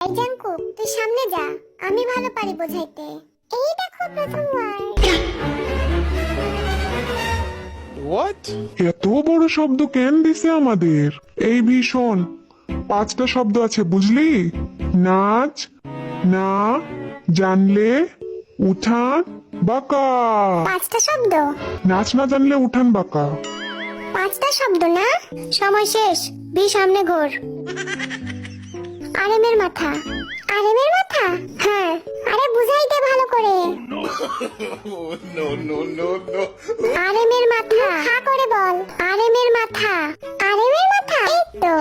এই জাঙ্কু তুই সামনে যা। আমি ভালো পারি বোঝাইতে। এই দেখো প্রথম ওয়ার্ড। What? এত বড় শব্দ কেন দিছে আমাদের? এই ভীষণ। পাঁচটা শব্দ আছে বুঝলি? নাচ না জানলে উঠান বাঁকা। পাঁচটা শব্দ? নাচ না জানলে উঠান বাঁকা। পাঁচটা শব্দ না? সময় শেষ। বি সামনে ঘোর। আরেমের মাথা। আরেমের মাথা? হ্যাঁ। আরে বুঝাইতে ভালো করে. আরেমের মাথা। হা করে বল। আরেমের মাথা। আরেমের মাথা? এই তো।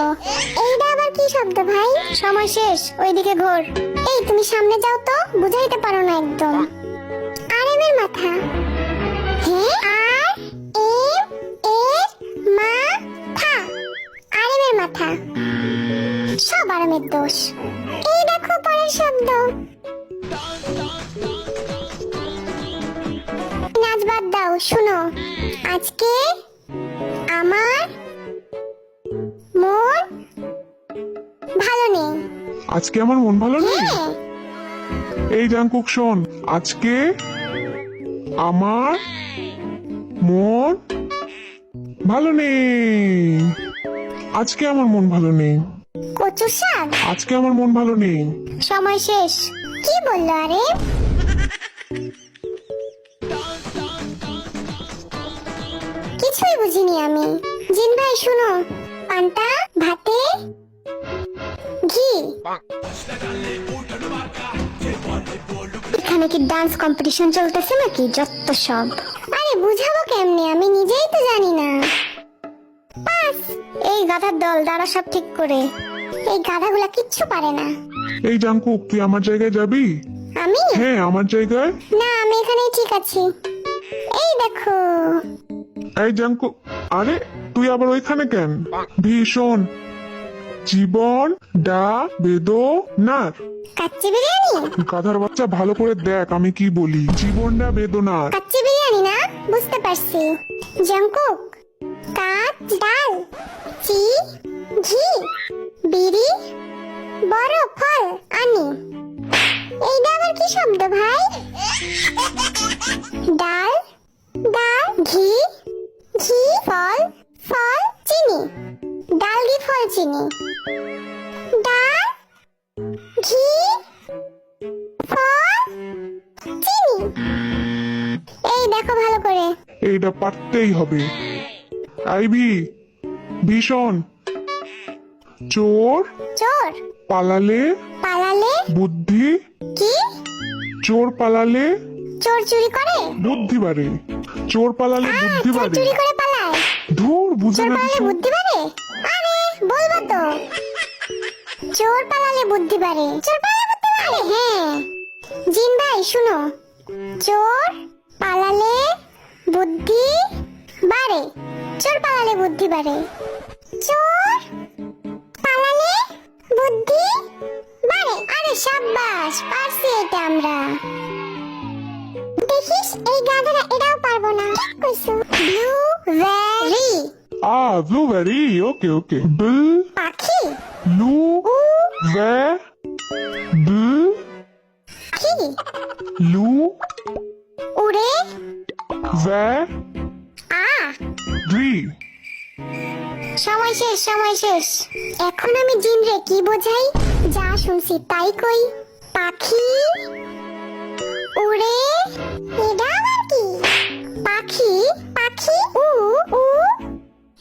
এইটা আবার কি শব্দ ভাই? সময় শেষ। ওইদিকে ঘোর। এই তুমি সামনে যাও তো। বুঝাইতে পারো না একদম। সব আরামের দোষ। এই দেখো পরের শব্দ। নাচ বাদ দাও শুনো। আজকে আমার মন ভালো নেই। আজকে আমার মন ভালো নেই? হ্যাঁ। এই জাঙ্কুক শোন। আজকে আমার মন ভালো নেই। আজকে আমার মন ভালো নেই। কচু শাক? আজকে আমার মন ভালো নেই। সময় শেষ। কি বলল আরে? কিছুই বুঝিনি আমি। জিন ভাই শুনো। পান্তা ভাতে ঘি। এখানে কি ডান্স কম্পিটিশন চলতেছে নাকি? যত সব। আরে বুঝাবো কেমনে? আমি নিজেই তো জানি না। এই গাধার দল দাঁড়া সব ঠিক করে। এই গাধাগুলা কিচ্ছু পারে না। এই তুই আমার জায়গায় যাবি? আমি? হ্যাঁ আমার জায়গায়। না আমি এখানেই ঠিক আছি। এই দেখো। এই আরে তুই আবার ওইখানে কেন? ভীষণ। জীবন ডা বেদনার কাচ্চি বিরিয়ানি? গাধার বাচ্চা ভালো করে দেখ আমি কি বলি। জীবন জীবনটা বেদনার কাচ্চি বিরিয়ানি না? বুঝতে পারছি। জঙ্কুক কাচ ডাল, চি, ঘি, বিড়ি, বড় ফল, আনি। এইটা আবার কি শব্দ ভাই? ডাল ডাল, ঘি ঘি, ফল ফল, চিনি। ডাল, ঘি, ফল, চিনি। ডাল, ঘি, ফল, চিনি। এই দেখো ভালো করে। এইটা পারতেই হবে। আইভি ভীষণ। চোর চোর। পালালে পালালে? বুদ্ধি। কি? চোর পালালে চোর চুরি করে? বুদ্ধি বাড়ে। চোর পালালে বুদ্ধি বাড়ে। চুরি করে পালায়। ধুর বুঝে চোর না পালালে কিছু বুদ্ধি বাড়ে? আরে বলব তো। চোর পালালে বুদ্ধি বাড়ে। চোর পালালে বুদ্ধি বাড়ে হ্যাঁ। জিন ভাই শুনো। চোর পালালে বুদ্ধি বাড়ে চোর পালালে বুদ্ধি বাড়ে। চোর পালালে বুদ্ধি বাড়ে। আরে সাব্বাস পারছি এটা আমরা। দেখিস এই গাধারা এটাও পারব না। ঠিক কইছো। Blue very uh blueberry okay okay. বিল পাখি? লু ভে বিল কি লু উড়ে? ভে ডি সময় শেষ সময় শেষ। এখন আমি জিন রে কি বোঝাই? যা শুনছি তাই কই। পাখি? উড়ে? এটা আবার কি? পাখি পাখি, উ উ,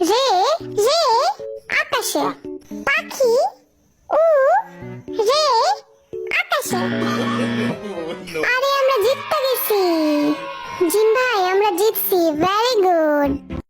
রে রে, আকাশে। পাখি, উ, রে, আকাশে। আরে আমরা জিততে গেছি। জিন ভাই, আমরা জিতছি। Very good